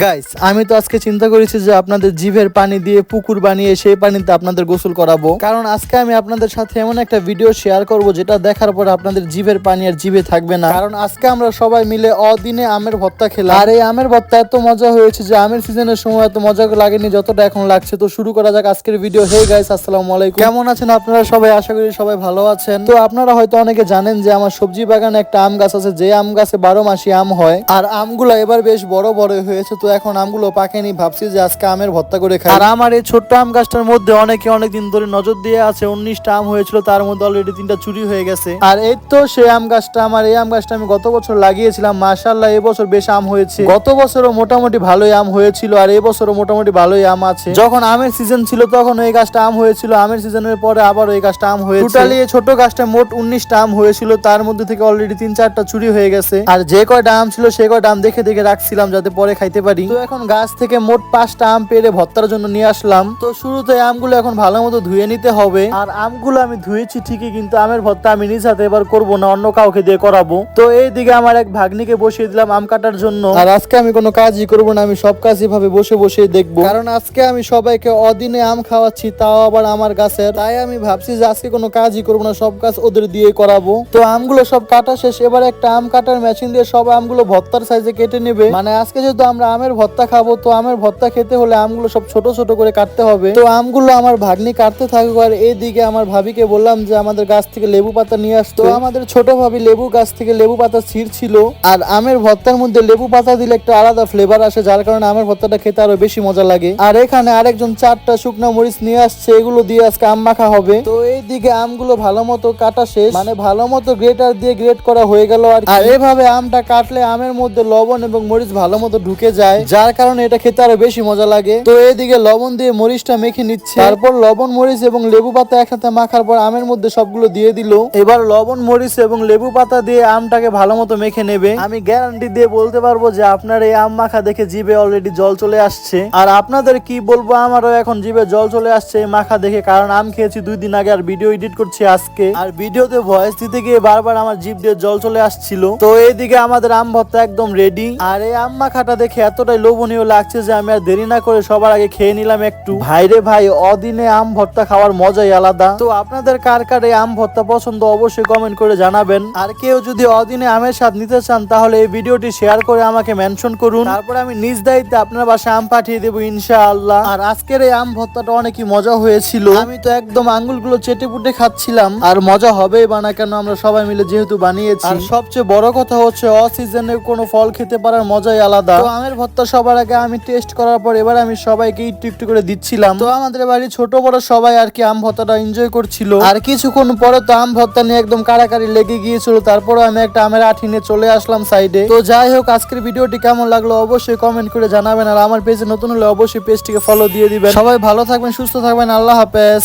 Guys আমি তো আজকে চিন্তা করেছি যে আপনাদের জিভের পানি দিয়ে পুকুর বানিয়ে সেই পানিতে আপনাদের গোসল করাবো। কারণ আজকে আমি আপনাদের সাথে এমন একটা ভিডিও শেয়ার করব যেটা দেখার পর আপনাদের জিভের পানি আর জিভে থাকবে না। কারণ আজকে আমরা সবাই মিলে অদিনে আমের ভর্তা খেলাম। আর এই আমের ভর্তা এত মজা হয়েছে যে আমের সিজনের সময় এত মজা লাগেনি যতটা এখন লাগছে। তো শুরু করা যাক আজকের ভিডিও হে গাইস আসসালামু আলাইকুম। কেমন আছেন আপনারা সবাই? আশা করি সবাই ভালো আছেন। তো আপনারা হয়তো অনেকে জানেন যে আমার সবজি বাগানে একটা আম গাছ আছে। যে আম গাছে বারো মাসি আম হয়, আর আমগুলো এবার বেশ বড় বড় হয়েছে। তো এখন আমগুলো পাকেনি ভাবছি যে আজকে আমের ভর্তা করে খাই। আর আমার এই ছোট্ট আম গাছটার মধ্যে অনেকে অনেক দিন ধরে নজর দিয়ে আছে উনিশটা আম হয়েছিল তার মধ্যে অলরেডি তিনটা চুরি হয়ে গেছে। আর এই তো সেই আম গাছটা আমার এই আম গাছটা আমি গত বছর লাগিয়েছিলাম মাশাল্লাহ এবছর বেশ আম হয়েছে। গত বছরও মোটামুটি ভালোই আম হয়েছিল আর এবছরও মোটামুটি ভালোই আম আছে। যখন আমের সিজন ছিল তখন এই গাছটা আম হয়েছিল আমের সিজনের পরে আবার এই গাছটা আম হয়েছে। টোটালি এই ছোট গাছটা মোট উনিশটা আম হয়েছিল তার মধ্যে থেকে অলরেডি তিন চারটা চুরি হয়ে গেছে। আর যে কয়টা আম ছিল সে কয়টা আম দেখে দেখে রাখছিলাম যাতে পরে খাইতে পারি। তো এখন গাছ থেকে মোট পাঁচটা আম পেরে ভর্তার জন্য নিয়ে আসলাম। তো শুরুতে আমগুলো এখন ভালো মতো ধুয়ে নিতে হবে। আর আমগুলো আমি ধুয়েছি ঠিকই কিন্তু আমের ভর্তা আমি নিজ হাতে এবার করব না অন্য কাউকে দিয়ে করাবো। তো এইদিকে আমার এক ভাগ্নিকে বসিয়ে দিলাম আম কাটার জন্য। আর আজকে আমি কোনো কাজই করব না আমি সব কাজ এভাবে বসে বসে দেখব। কারণ আজকে আমি সবাইকে অদিনে আম খাওয়াচ্ছি তাও আবার আমার গাছের। তাই আমি ভাবছি যে আজকে কোনো কাজই করব না সব কাজ ওদের দিয়ে করাবো। তো আমগুলো সব কাটা শেষ এবার একটা আম কাটার মেশিন দিয়ে সব আমগুলো ভর্তার সাইজে কেটে নেবে। মানে আজকে যেহেতু আমরা আমের ভর্তা খাব, তো আমের ভর্তা খেতে হলে আমগুলো সব ছোট ছোট করে কাটতে হবে। তো আমগুলো আমার ভাগ্নি কাটতে থাকুক আর এইদিকে আমার ভাবিকে বললাম যে আমাদের গাছ থেকে লেবু পাতা নিয়ে আসতো। আমাদের ছোট ভাবি লেবু গাছ থেকে লেবু পাতা ছিঁড়ছিল আর আমের ভর্তার মধ্যে লেবু পাতা দিলে একটা আলাদা ফ্লেভার আসে, যার কারণে আমের ভর্তাটা খেতে আরও বেশি মজা লাগে। আর এখানে আরেকজন চারটা শুকনো মরিচ নিয়ে আসছে, এগুলো দিয়ে আজকে আম মাখা হবে। তো এইদিকে আমগুলো ভালো মতো কাটা শেষ মানে ভালো মতো গ্রেটার দিয়ে গ্রেট করা হয়ে গেল আর এভাবে আমটা কাটলে আমের মধ্যে লবণ এবং মরিচ ভালো মতো ঢুকে যায়। যার কারণে এটা খেতে আরও বেশি মজা লাগে। তো এইদিকে লবণ দিয়ে মরিচটা মেখে নিচ্ছে। তারপর লবণ, মরিচ এবং লেবু পাতা একসাথে মাখার পর আমের মধ্যে সবগুলো দিয়ে দিল। এবার লবণ, মরিচ এবং লেবু পাতা দিয়ে আমটাকে ভালো মতো মেখে নেবে। আমি গ্যারান্টি দিয়ে বলতে পারব যে আপনার এই আম মাখা দেখে জিভে অলরেডি জল চলে আসছে। আর আপনাদের কি বলব, আমারও এখন জিভে জল চলে আসছে এই মাখা দেখে, কারণ আম খেয়েছি দুই দিন আগে আর ভিডিও এডিট করছি আজকে। আর ভিডিওতে ভয়েস দিতে গিয়ে বারবার আমার জিভ দিয়ে জল চলে আসছিল। তো এইদিকে আমাদের আম ভর্তা একদম রেডি আর এই আম মাখাটা দেখে এতটাই লোভনীয় লাগছে যে আমি আর দেরি না করে সবার আগে খেয়ে নিলাম একটু। ভাইরে ভাই, অদিনে আম ভর্তা খাওয়ার মজাই আলাদা। তো আপনাদের কার কার এই আম ভর্তা পছন্দ অবশ্যই কমেন্ট করে জানাবেন। আর কেউ যদি অদিনে আমের স্বাদ নিতে চান, তাহলে এই ভিডিওটি শেয়ার করে আমাকে মেনশন করুন। তারপরে আমি নিজ দায়িত্বে আপনার বাসায় আম পাঠিয়ে দেবো ইনশাআল্লাহ। আর আজকের এই আম ভর্তাটা অনেকই মজা হয়েছিল। আমি তো একদম আঙ্গুলগুলো চেটে পুটে খাচ্ছিলাম। আর মজা হবেই বা না, কেন আমরা সবাই মিলে যেহেতু বানিয়েছি। আর সবচেয়ে বড় কথা হচ্ছে অসিজনে কোনো ফল খেতে পারার মজাই আলাদা। তো আমের ভর্তা সবার আগে আমি টেস্ট করার পর এবার আমি সবাইকে একটু একটু করে দিচ্ছিলাম। তো আমাদের বাড়ি ছোট বড় সবাই আর কি আম ভর্তাটা এনজয় করছিল। আর কিছুক্ষণ পরে তো আম ভর্তা নিয়ে একদম কাড়াকাড়ি লেগে গিয়েছিল। তারপরে আমি একটা আমের আঠি নিয়ে চলে আসলাম সাইডে তো যাই হোক, আজকের ভিডিওটি কেমন লাগল অবশ্যই কমেন্ট করে জানাবেন। আর আমার পেজে নতুন হলে অবশ্যই পেজটিকে ফলো দিয়ে দিবেন। সবাই ভালো থাকবেন, সুস্থ থাকবেন, আল্লাহ হাফেজ।